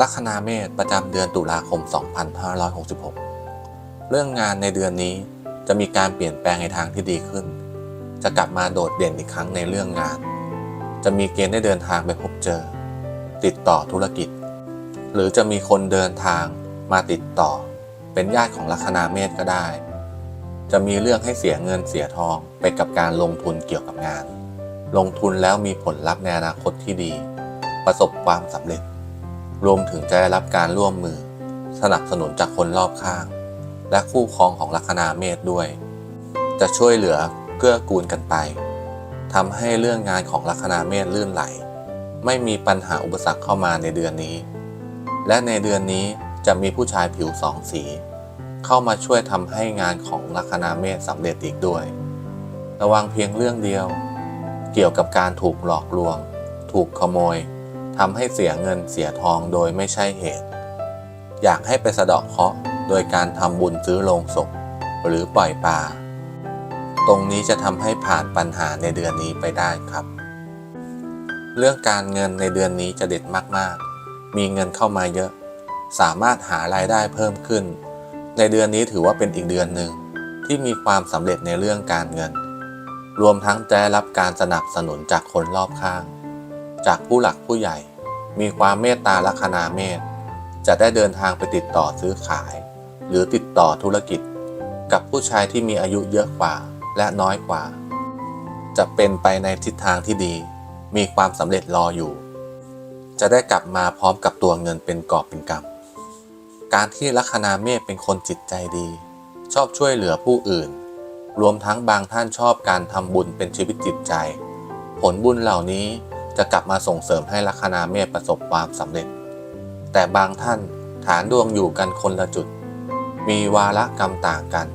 ลัคนาเมษประจำเดือนตุลาคม 2566 เรื่องงานในเดือนนี้จะมีการเปลี่ยนแปลงในทางที่ดีขึ้น จะกลับมาโดดเด่นอีกครั้งในเรื่องงาน จะมีเกณฑ์ได้เดินทางไปพบเจอ ติดต่อธุรกิจ หรือจะมีคนเดินทางมาติดต่อ เป็นญาติของลัคนาเมษก็ได้ จะมีเรื่องให้เสียเงินเสียทองไปกับการลงทุนเกี่ยวกับงาน ลงทุนแล้วมีผลลัพธ์ในอนาคตที่ดี ประสบความสำเร็จ รวมถึงจะได้รับการร่วมมือ สนับสนุนจากคนรอบข้าง และคู่ครองของลัคนาเมษด้วย จะช่วยเหลือเกื้อกูลกันไปทำให้เรื่องงานของลัคนาเมษลื่นไหล ไม่มีปัญหาอุปสรรคเข้ามาในเดือนนี้ และในเดือนนี้จะมีผู้ชายผิวสองสี เข้ามาช่วยทำให้งานของลัคนาเมษสำเร็จอีกด้วย ระวังเพียงเรื่องเดียว เกี่ยวกับการถูกหลอกลวง ถูกขโมย ทำให้เสียเงินเสียทองโดยไม่ใช่เหตุ อยากให้ไปสะเดาะเคราะห์โดยการทำบุญซื้อโลงศพ หรือปล่อยปลาตรงนี้จะทำให้ผ่านปัญหาในเดือนนี้ไปได้ครับ เรื่องการเงินในเดือนนี้จะเด็ดมากๆ มีเงินเข้ามาเยอะ สามารถหารายได้เพิ่มขึ้น ในเดือนนี้ถือว่าเป็นอีกเดือนหนึ่งที่มีความสำเร็จในเรื่องการเงิน รวมทั้งจะได้รับการสนับสนุนจากคนรอบข้าง จากผู้หลักผู้ใหญ่ มีความเมตตาลัคนาเมษจะได้เดินทางไปติดต่อซื้อขาย หรือติดต่อธุรกิจ กับผู้ชายที่มีอายุเยอะกว่าและน้อยกว่า จะเป็นไปในทิศทางที่ดี มีความสำเร็จรออยู่ จะได้กลับมาพร้อมกับตัวเงินเป็นกอบเป็นกำการที่ลัคนาเมษเป็นคนจิตใจดี ชอบช่วยเหลือผู้อื่น รวมทั้งบางท่านชอบการทำบุญเป็นชีวิตจิตใจ ผลบุญเหล่านี้ จะกลับมาส่งเสริมให้ลัคนาเมษประสบความสำเร็จ แต่บางท่านฐานดวงอยู่กันคนละจุด มีวาระกรรมต่างกัน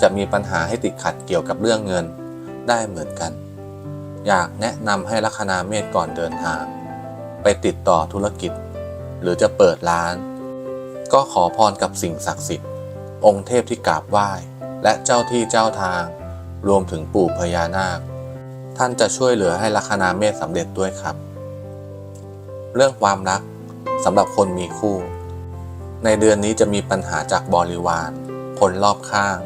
จะมีปัญหาให้ติดขัดเกี่ยวกับเรื่องเงินได้เหมือนกัน อยากแนะนำให้ลัคนาเมษก่อนเดินทาง ไปติดต่อธุรกิจ หรือจะเปิดร้าน ก็ขอพรกับสิ่งศักดิ์สิทธิ์ องค์เทพที่กราบไหว้ และเจ้าที่เจ้าทาง รวมถึงปู่พญานาค ท่านจะช่วยเหลือให้ลัคนาเมษสำเร็จด้วยครับ เรื่องความรักสำหรับคนมีคู่ ในเดือนนี้จะมีปัญหาจากบริวาร คนรอบข้าง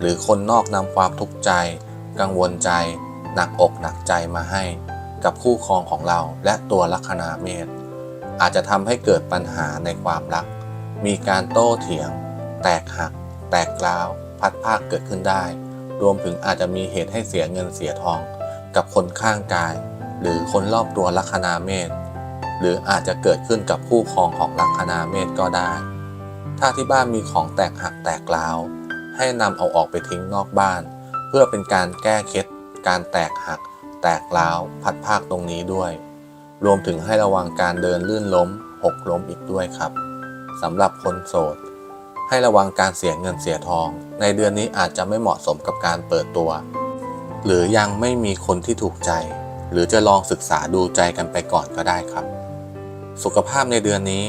หรือคนนอกนำความทุกข์ใจ กังวลใจ หนักอกหนักใจมาให้ กับคู่ครองของเราและตัวลัคนาเมษอาจจะทำให้เกิดปัญหาในความรัก มีการโต้เถียง แตกหัก แตกกร้าว พัดภาคเกิดขึ้นได้ รวมถึงอาจจะมีเหตุให้เสียเงินเสียทอง กับคนข้างกาย หรือคนรอบตัวลัคนาเมษหรืออาจจะเกิดขึ้นกับคู่ครองของลัคนาเมษก็ได้ ถ้าที่บ้านมีของแตกหักแตกร้าว ให้นำเอาออกไปทิ้งนอกบ้าน เพื่อเป็นการแก้เคล็ดการแตกหัก แตกร้าวพัดภาคตรงนี้ด้วย รวมถึงให้ระวังการเดินลื่นล้มหกล้มอีกด้วยครับสำหรับคนโสด ให้ระวังการเสียเงินเสียทอง ในเดือนนี้อาจจะไม่เหมาะสมกับการเปิดตัว หรือยังไม่มีคนที่ถูกใจ หรือจะลองศึกษาดูใจกันไปก่อนก็ได้ครับ สุขภาพในเดือนนี้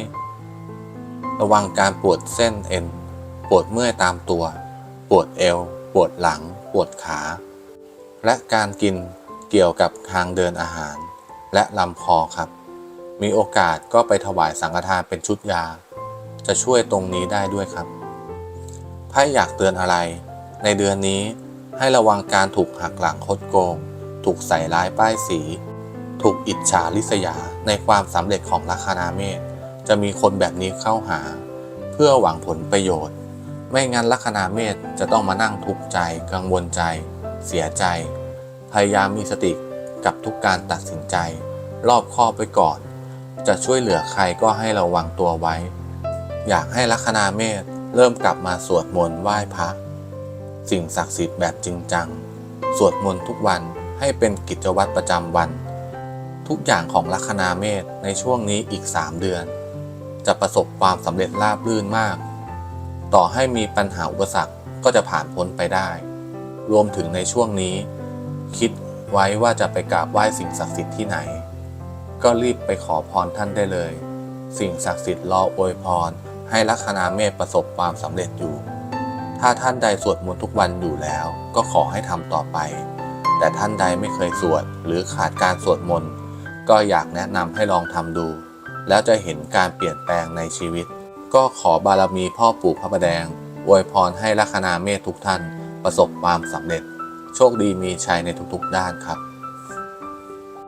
ระวังการปวดเส้นเอ็น ปวดเมื่อยตามตัว ปวดเอว ปวดหลัง ปวดขา และการกินเกี่ยวกับทางเดินอาหาร และลำคอครับ มีโอกาสก็ไปถวายสังฆทานเป็นชุดยา จะช่วยตรงนี้ได้ด้วยครับไพ่อยากเตือนอะไร ในเดือนนี้ ให้ระวังการถูกหักหลังคดโกง ถูกใส่ร้ายป้ายสี ถูกอิจฉาริษยาในความสำเร็จของลัคนาเมษจะมีคนแบบนี้เข้าหา เพื่อหวังผลประโยชน์ ไม่งั้นลัคนาเมษจะต้องมานั่งทุกข์ใจ กังวลใจ เสียใจ พยายามมีสติกับทุกการตัดสินใจ รอบคอบไปก่อน จะช่วยเหลือใครก็ให้ระวังตัวไว้ อยากให้ลัคนาเมษเริ่มกลับมาสวดมนต์ไหว้พระ สิ่งศักดิ์สิทธิ์แบบจริงจัง สวดมนต์ทุกวันให้เป็นกิจวัตรประจำวัน ทุกอย่างของลัคนาเมษในช่วงนี้อีก 3 เดือน จะประสบความสำเร็จราบรื่นมาก ต่อให้มีปัญหาอุปสรรคก็จะผ่านพ้นไปได้ รวมถึงในช่วงนี้ คิดไว้ว่าจะไปกราบไหว้สิ่งศักดิ์สิทธิ์ที่ไหน ก็รีบไปขอพรท่านได้เลย สิ่งศักดิ์สิทธิ์รออวยพรให้ลัคนาเมษประสบความสำเร็จอยู่ ถ้าท่านใดสวดมนต์ทุกวันอยู่แล้ว ก็ขอให้ทำต่อไป แต่ท่านใดไม่เคยสวดหรือขาดการสวดมนต์ก็อยากแนะนำให้ลองทำดู แล้วจะเห็นการเปลี่ยนแปลงในชีวิต ก็ขอบารมีพ่อปู่พระประแดงอวยพรให้ลัคนาเมธทุกท่าน ประสบความสำเร็จ โชคดีมีชัยในทุกๆด้านครับ